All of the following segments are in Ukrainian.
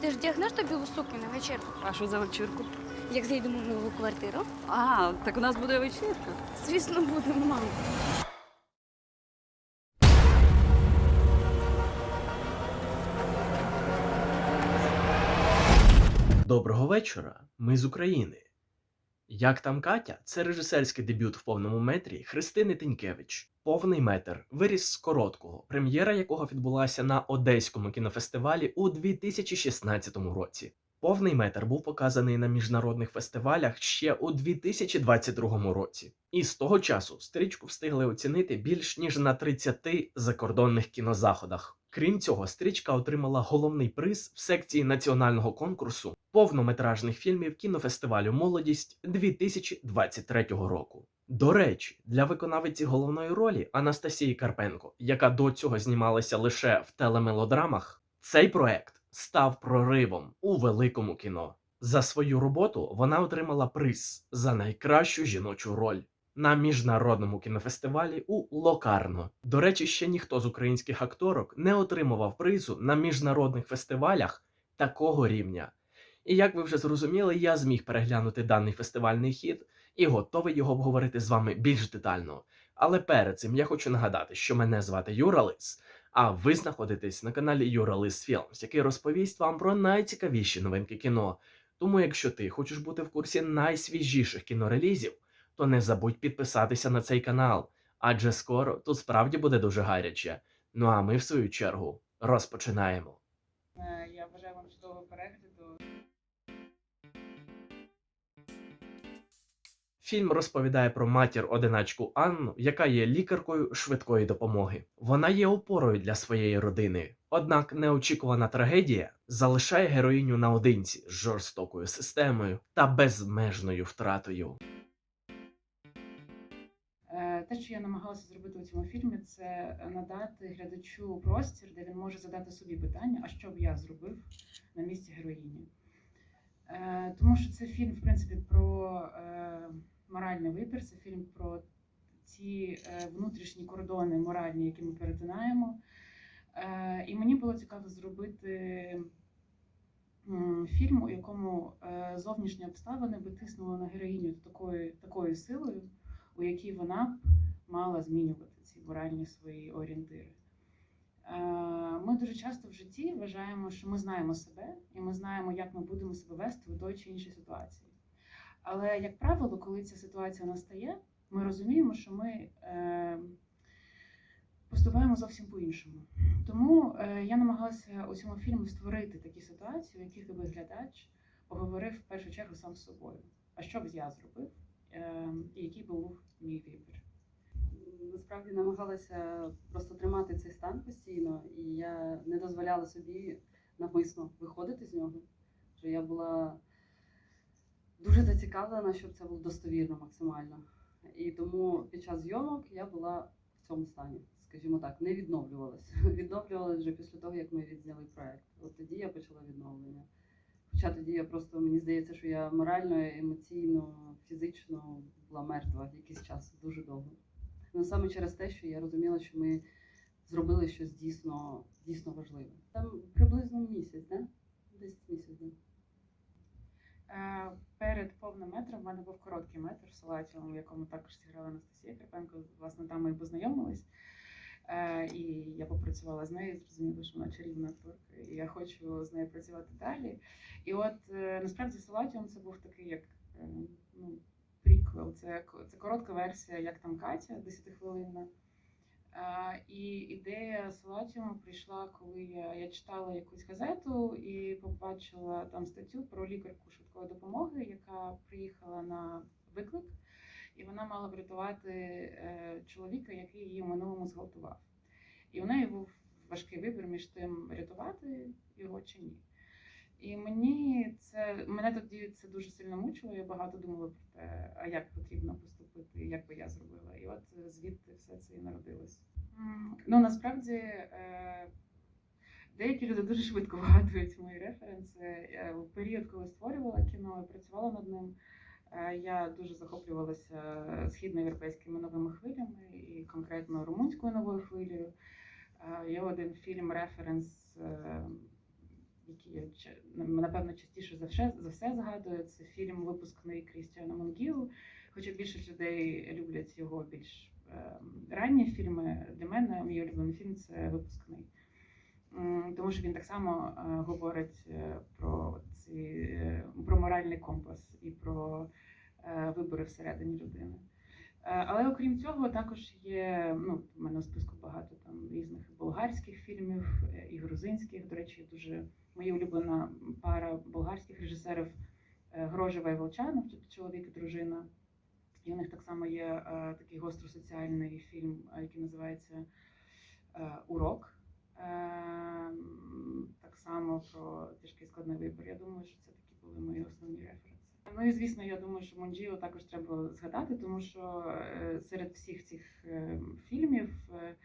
Ти ж вдягнеш тобі білу сукню на вечірку, А що за вечірку? як зайдемо в нову квартиру? А, так у нас буде вечірка. Звісно, будемо, мам. Доброго вечора. Ми з України. Як там Катя? Це режисерський дебют в повному метрі Христини Тинькевич. Повний метр виріс з короткого, прем'єра якого відбулася на Одеському кінофестивалі у 2016 році. Повний метр був показаний на міжнародних фестивалях ще у 2022 році, і з того часу стрічку встигли оцінити більш ніж на 30 закордонних кінозаходах. Крім цього, стрічка отримала головний приз в секції національного конкурсу повнометражних фільмів кінофестивалю Молодість 2023 року. До речі, для виконавиці головної ролі Анастасії Карпенко, яка до цього знімалася лише в телемелодрамах, цей проект став проривом у великому кіно. За свою роботу вона отримала приз за найкращу жіночу роль на міжнародному кінофестивалі у Локарно. До речі, ще ніхто з українських акторок не отримував призу на міжнародних фестивалях такого рівня. І як ви вже зрозуміли, я зміг переглянути даний фестивальний хід і готовий його обговорити з вами більш детально. Але перед цим я хочу нагадати, що мене звати Юра Лис, а ви знаходитесь на каналі Юра Лис Філмс, який розповість вам про найцікавіші новинки кіно. Тому, якщо ти хочеш бути в курсі найсвіжіших кінорелізів, то не забудь підписатися на цей канал, адже скоро тут справді буде дуже гаряче. Ну а ми, в свою чергу, розпочинаємо. Е, Я бажаю вам чудового перегляду. Фільм розповідає про матір одиначку Анну, яка є лікаркою швидкої допомоги. Вона є опорою для своєї родини. Однак неочікувана трагедія залишає героїню наодинці з жорстокою системою та безмежною втратою. Е, Те, що я намагалася зробити у цьому фільмі, це надати глядачу простір, де він може задати собі питання, а що б я зробив на місці Тому що це фільм, в принципі, про е, моральний вибір, це фільм про ті е, внутрішні кордони моральні, які ми перетинаємо. Е, І мені було цікаво зробити фільм, у якому е, зовнішні обставини би тиснули на героїню такою, такою силою, у якій вона б мала змінювати ці моральні свої орієнтири. Е, Ми дуже часто в житті вважаємо, що ми знаємо себе і ми знаємо, як ми будемо себе вести в той чи іншій ситуації. Але, як правило, коли ця ситуація настає, ми розуміємо, що ми е, поступаємо зовсім по-іншому. Тому е, я намагалася у цьому фільмі створити такі ситуації, у яких би глядач поговорив в першу чергу сам з собою. А що б я зробив, і який був мій вибір. Насправді намагалася просто тримати цей стан постійно, і я не дозволяла собі навмисно виходити з нього. Що я була дуже зацікавлена, щоб це було достовірно максимально. І тому під час зйомок я була в цьому стані, скажімо так, не відновлювалася. Відновлювалася вже після того, як ми відзняли проект. От тоді я почала відновлення. Хоча тоді я просто мені здається, що я морально, емоційно, фізично була мертва якийсь час, дуже довго. Ну саме через те, що я розуміла, що ми зробили щось дійсно, дійсно важливе. Там приблизно місяць, да? Десь місяць, да? Е, Перед повним метром в мене був короткий метр Салатіум, в якому також зіграла Анастасія Карпенко. Власне, там ми познайомились. Е, І я попрацювала з нею, зрозуміла, що вона чарівна акторка, і я хочу з нею працювати далі. І от е, насправді Салатіум це був такий як ну, приквел. Це, це коротка версія, як там Катя, 10-хвилинна. Е, І ідея Салатіуму прийшла, коли я, я читала якусь газету і побачила там статтю про лікарку швидкої допомоги, яка приїхала на виклик, і вона мала врятувати е, чоловіка, який її в минулому зґвалтував. І у неї був важкий вибір між тим, рятувати його чи ні. І мені це мене тоді це дуже сильно мучило. Я багато думала про те, а як потрібно поступити, як би я зробила. І от е, звідти все це і народилось. Ну насправді е, деякі люди дуже швидко вгадують мої референси. В період, коли створювала кіно і працювала над ним, е, я дуже захоплювалася східноєвропейськими новими хвилями і конкретно румунською новою хвилею. Є один фільм референс, який я напевно частіше за все, за все згадую, це фільм випускний Крістіана Монгілу. Хоча більше людей люблять його більш е, ранні фільми. Для мене мій улюблений фільм це випускний. Тому що він так само е, говорить е, про ці е, про моральний компас і про вибори всередині людини. Е, Але окрім цього, також є ну, в мене у списку багато там різних болгарських фільмів е, і грузинських. До речі, дуже моя улюблена пара болгарських режисерів е, Грожева і Волчанов, тобто чоловік і дружина. І у них так само є такий гостросоціальний фільм, який називається Урок. Так само про тяжкий складний вибір. Я думаю, що це такі були мої основні референси. Ну і звісно, я думаю, що Монджіо також треба згадати, тому що е, серед всіх цих е, фільмів е,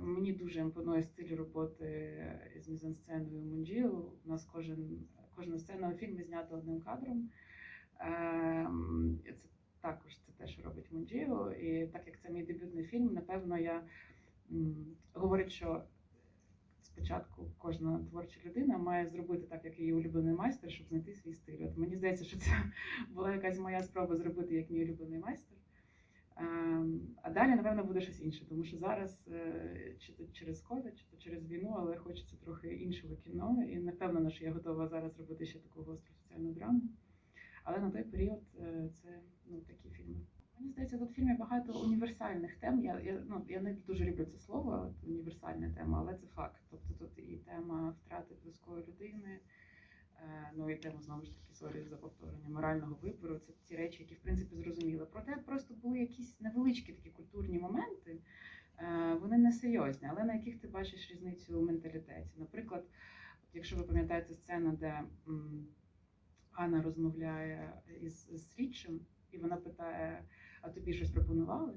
мені дуже імпонує стиль роботи з мізансценою Монджіо. У нас кожен кожна сцена у фільмі знята одним кадром. Ем, Це також це те, що робить Монджіо. І так як це мій дебютний фільм, напевно, я говорить, що спочатку кожна творча людина має зробити так, як її улюблений майстер, щоб знайти свій стиль. От мені здається, що це була якась моя спроба зробити як мій улюблений майстер. Ем, А далі, напевно, буде щось інше, тому що зараз е, чи то через ковід, чи то через війну, але хочеться трохи іншого кіно. І не що я готова зараз робити ще таку гостру соціальну драму. Але на той період е, це ну, такі фільми. Мені здається, тут в фільмі багато універсальних тем. Я, я, ну, я не дуже люблю це слово, універсальна тема, але це факт. Тема втрати близької людини, е, ну і тема знову ж таки сорі за повторення морального вибору. Це ті речі, які в принципі зрозуміли. Проте просто були якісь невеличкі такі культурні моменти. е, Вони не серйозні, але на яких ти бачиш різницю у менталітеті. Наприклад, якщо ви пам'ятаєте сцену, де Анна розмовляє із, з слідчим, і вона питає: а тобі щось пропонували?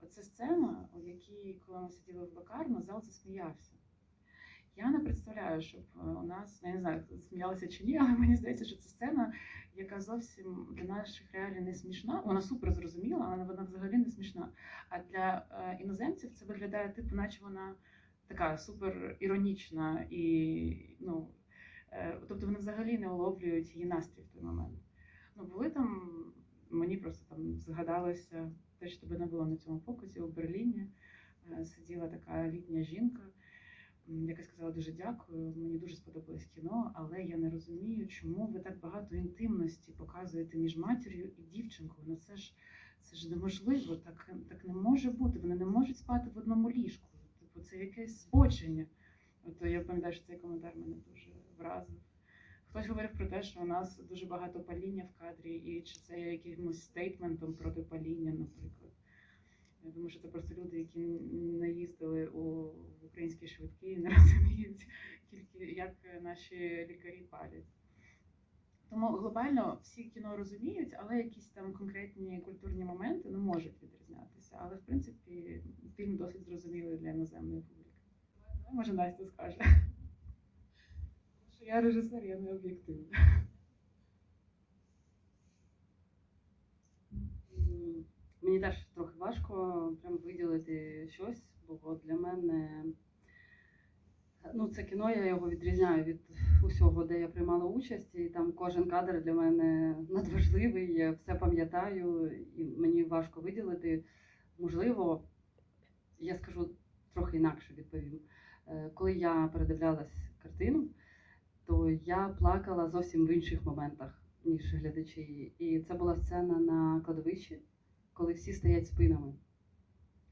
Оце сцена, у якій, коли ми сиділи в лакарну, зал засміявся. Я не представляю, щоб е, у нас, я не знаю, сміялися чи ні, але мені здається, що це сцена, яка зовсім для наших реалій не смішна. Вона супер зрозуміла, але вона взагалі не смішна. А для е, іноземців це виглядає, типу, наче вона така супер іронічна і ну. Е, Тобто вони взагалі не уловлюють її настрій в той момент. Ну, були там, мені просто там згадалося те, що тебе не було на цьому показі у Берліні. Сиділа така літня жінка, яка сказала дуже дякую. Мені дуже сподобалось кіно, але я не розумію, чому ви так багато інтимності показуєте між матір'ю і дівчинкою. Ну це ж це ж неможливо, так, так не може бути. Вони не можуть спати в одному ліжку. Типу, це якесь збочення. От я пам'ятаю, що цей коментар мене дуже вразив. Хтось говорив про те, що у нас дуже багато паління в кадрі, і чи це є якимось стейтментом проти паління, наприклад. Я думаю, що це просто люди, які не їздили у в українські швидкі і не розуміють тільки, як наші лікарі палять. Тому глобально всі кіно розуміють, але якісь там конкретні культурні моменти не можуть відрізнятися. Але в принципі фільм досить зрозумілий для іноземної публіки. Може, Настя скаже. Я режисер, я не об'єктивна. Мені теж трохи важко прям виділити щось, бо для мене ну, це кіно, я його відрізняю від усього, де я приймала участь, і там кожен кадр для мене надважливий, я все пам'ятаю, і мені важко виділити. Можливо, я скажу трохи інакше відповім. Е, Коли я передивлялась картину, то я плакала зовсім в інших моментах, ніж глядачі. І це була сцена на кладовищі, коли всі стоять спинами.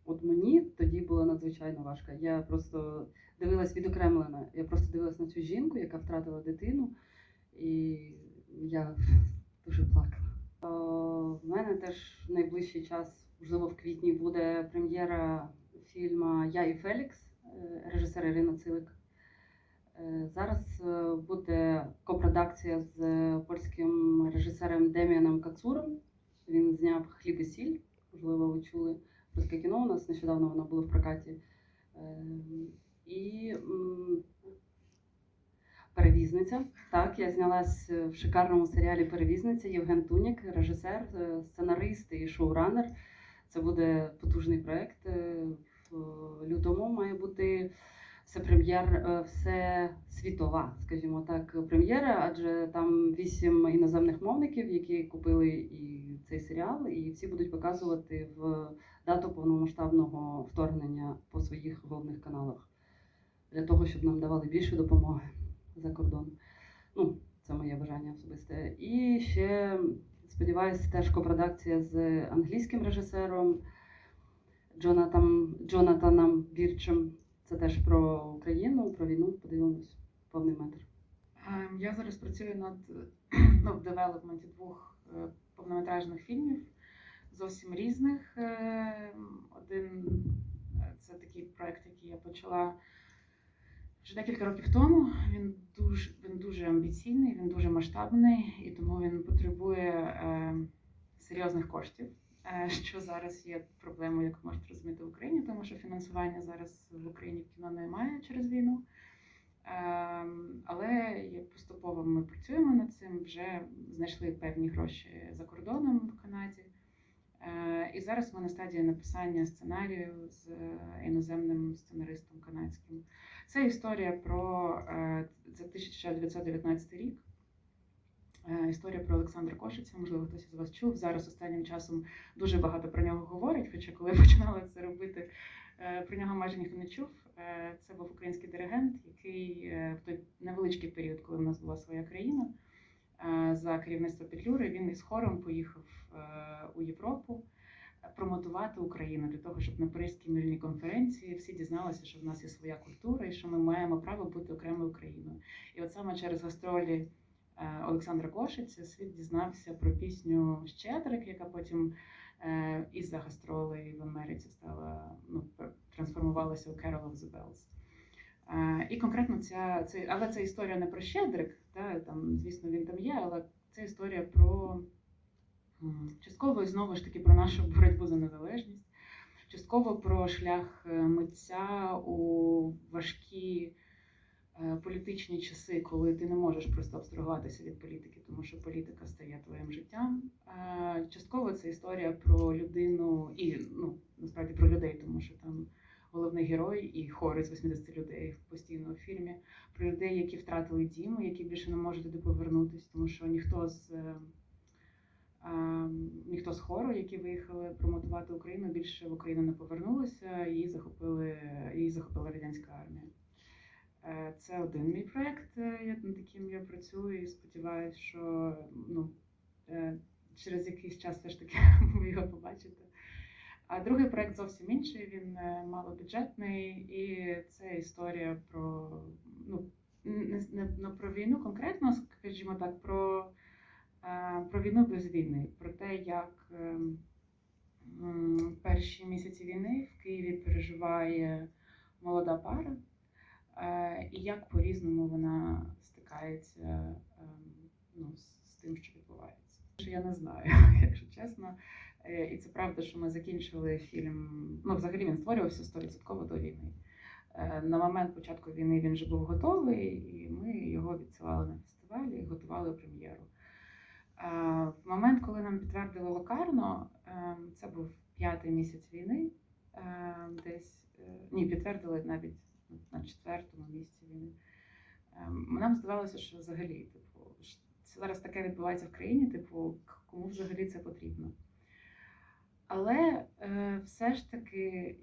От мені тоді було надзвичайно важко. Я просто дивилась відокремлено. Я просто дивилась на цю жінку, яка втратила дитину, і я дуже плакала. О, в мене теж в найближчий час, можливо, в квітні, буде прем'єра фільму Я і Фелікс, е, режисер Ірина Цилик. Е, Зараз е, буде копродакція з польським режисером Деміаном Кацуром. Він зняв сіль. Можливо, ви чули про таке кіно. У нас нещодавно воно було в прокаті. Е, І перевізниця. Так, я знялась в шикарному серіалі Перевізниця Євген Тунік, режисер, е, сценарист і шоуранер. Це буде потужний проект. Е, В лютому має бути все прем'єр, е, все світова, скажімо так, прем'єра, адже там вісім іноземних мовників, які купили і цей серіал, і всі будуть показувати в дату повномасштабного вторгнення по своїх головних каналах для того, щоб нам давали більше допомоги за кордон. Ну, це моє бажання особисте. І ще сподіваюся, теж копродакція з англійським режисером Джонатан, Джонатаном Бірчем. Це теж про Україну, про війну. Подивимось повний метр. Ем, Я зараз працюю над ну, в девелопменті двох е, повнометражних фільмів, зовсім різних. Е, Один е, це такий проект, який я почала вже декілька років тому. Він дуже, він дуже амбіційний, він дуже масштабний, і тому він потребує е, серйозних коштів. Е, Що зараз є проблемою, як можете розуміти в Україні, тому що фінансування зараз в Україні в кіно немає через війну. Ем, Але є поступово ми працюємо над цим, вже знайшли певні гроші за кордоном в Канаді. Е, І зараз ми на стадії написання сценарію з е, іноземним сценаристом канадським. Це історія про це 1919 рік. Е, Історія про Олександра Кошиця, можливо, хтось із вас чув. Зараз останнім часом дуже багато про нього говорять. Хоча коли починали це робити, е, про нього майже ніхто не чув. Е, Це був український диригент, який в той невеличкий період, коли в нас була своя країна, за керівництва Петлюри, він із хором поїхав у Європу промотувати Україну для того, щоб на Паризькій мирній конференції всі дізналися, що в нас є своя культура і що ми маємо право бути окремою Україною. І от саме через гастролі Олександра Кошиця світ дізнався про пісню Щедрик, яка потім е, із-за гастролей в Америці стала ну, трансформувалася у Carol of the Bells. Е, І конкретно ця, це, але це історія не про Щедрик, та, там, звісно, він там є, але це історія про частково і знову ж таки про нашу боротьбу за незалежність, частково про шлях е, митця у важкі е, політичні часи, коли ти не можеш просто абстрагуватися від політики, тому що політика стає твоїм життям. Е, Частково це історія про людину і ну насправді про людей, тому що там головний герой і хори з 80 людей постійно у фільмі. Про людей, які втратили дім, які більше не можуть туди повернутися, тому що ніхто з е, е, ніхто з хору, які виїхали промотувати Україну, більше в Україну не повернулися. Її захопили, її захопила радянська армія. Е, Це один мій проєкт, е, над яким я працюю і сподіваюся, що ну, е, через якийсь час все ж таки ви його побачите. А другий проект зовсім інший, він малобюджетний, і це історія про ну, не, не, про війну конкретно, скажімо так, про, про війну без війни, про те, як е, перші місяці війни в Києві переживає молода пара, і як по-різному вона стикається е, ну, з, тим, що відбувається. Що Я не знаю, якщо чесно. Е, І це правда, що ми закінчили фільм. Ну, взагалі він створювався 100% до війни. Е, На момент початку війни він вже був готовий, і ми його відсилали на фестивалі і готували прем'єру. Е, В момент, коли нам підтвердили локарно, е, це був п'ятий місяць війни, е, десь е, ні, підтвердили навіть на четвертому місці війни. Е, Нам здавалося, що взагалі, типу, це зараз таке відбувається в країні, типу, кому взагалі це потрібно. Але е, все ж таки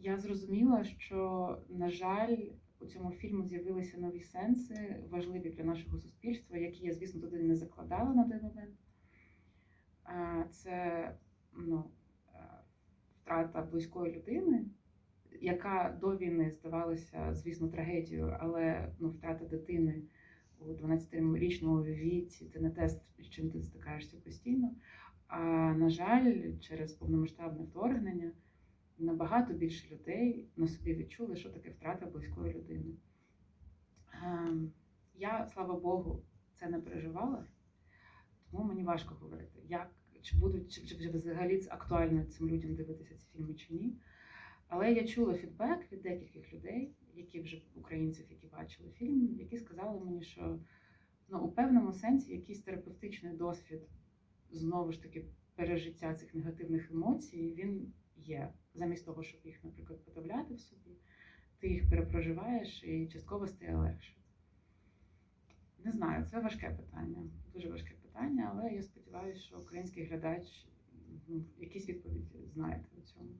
я зрозуміла, що, на жаль, у цьому фільму з'явилися нові сенси, важливі для нашого суспільства, які я, звісно, туди не закладала на той момент. Це ну, е, втрата близької людини, яка до війни здавалася, звісно, трагедією, але ну, втрата дитини у 12-річному віці це не те, з чим ти стикаєшся постійно. А на жаль, через повномасштабне вторгнення набагато більше людей на собі відчули, що таке втрата близької людини. Я, слава Богу, це не переживала, тому мені важко говорити, як чи будуть чи, чи взагалі актуально цим людям дивитися ці фільми чи ні. Але я чула фідбек від декількох людей, які вже українців, які бачили фільм, які сказали мені, що ну, у певному сенсі якийсь терапевтичний досвід знову ж таки пережиття цих негативних емоцій він є. Замість того, щоб їх, наприклад, подавляти в собі, ти їх перепроживаєш і частково стає легше. Не знаю, це важке питання, дуже важке питання, але я сподіваюся, що український глядач ну, якісь відповіді знайде у цьому.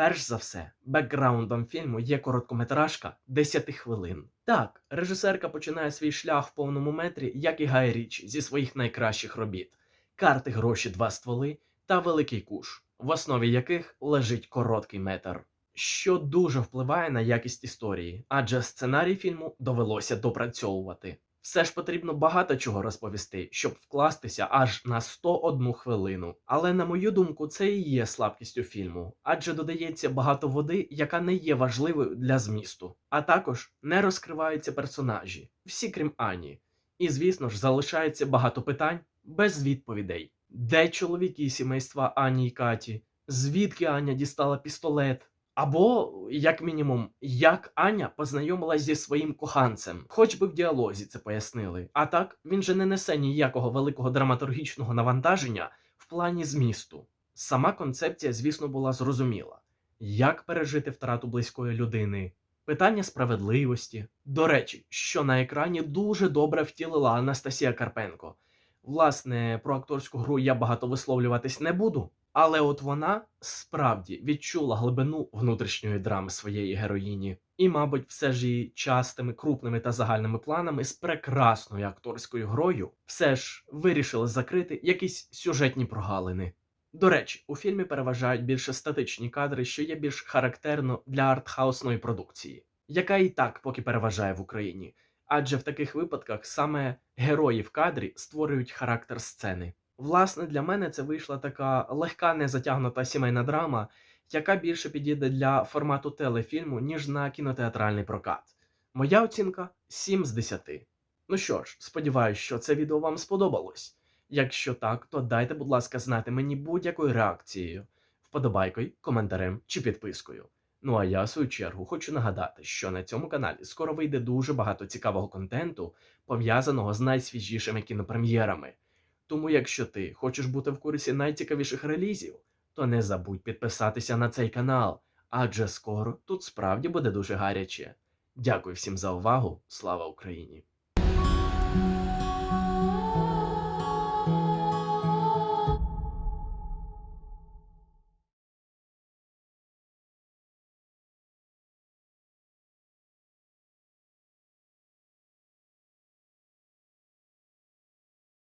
Перш за все, бекграундом фільму є короткометражка 10 хвилин. Так, режисерка починає свій шлях в повному метрі, як і Гай Річ, зі своїх найкращих робіт: карти, гроші, два стволи та великий куш, в основі яких лежить короткий метр. Що дуже впливає на якість історії, адже сценарій фільму довелося допрацьовувати. Все ж потрібно багато чого розповісти, щоб вкластися аж на 101 хвилину. Але на мою думку, це і є слабкістю фільму, адже додається багато води, яка не є важливою для змісту. А також не розкриваються персонажі, всі крім Ані. І звісно ж, залишається багато питань без відповідей. Де чоловіки сімейства Ані і Каті? Звідки Аня дістала пістолет? Або, як мінімум, як Аня познайомилась зі своїм коханцем, хоч би в діалозі це пояснили. А так він же не несе ніякого великого драматургічного навантаження в плані змісту. Сама концепція, звісно, була зрозуміла, як пережити втрату близької людини, питання справедливості. До речі, що на екрані дуже добре втілила Анастасія Карпенко. Власне, про акторську гру я багато висловлюватись не буду. Але от вона справді відчула глибину внутрішньої драми своєї героїні, і, мабуть, все ж її частими крупними та загальними планами з прекрасною акторською грою все ж вирішили закрити якісь сюжетні прогалини. До речі, у фільмі переважають більше статичні кадри, що є більш характерно для артхаусної продукції, яка і так поки переважає в Україні, адже в таких випадках саме герої в кадрі створюють характер сцени. Власне, для мене це вийшла така легка незатягнута сімейна драма, яка більше підійде для формату телефільму, ніж на кінотеатральний прокат. Моя оцінка 7 з 10. Ну що ж, сподіваюся, що це відео вам сподобалось. Якщо так, то дайте, будь ласка, знати мені будь-якою реакцією, вподобайкою, коментарем чи підпискою. Ну а я, в свою чергу, хочу нагадати, що на цьому каналі скоро вийде дуже багато цікавого контенту, пов'язаного з найсвіжішими кінопрем'єрами. Тому, якщо ти хочеш бути в курсі найцікавіших релізів, то не забудь підписатися на цей канал, адже скоро тут справді буде дуже гаряче. Дякую всім за увагу. Слава Україні!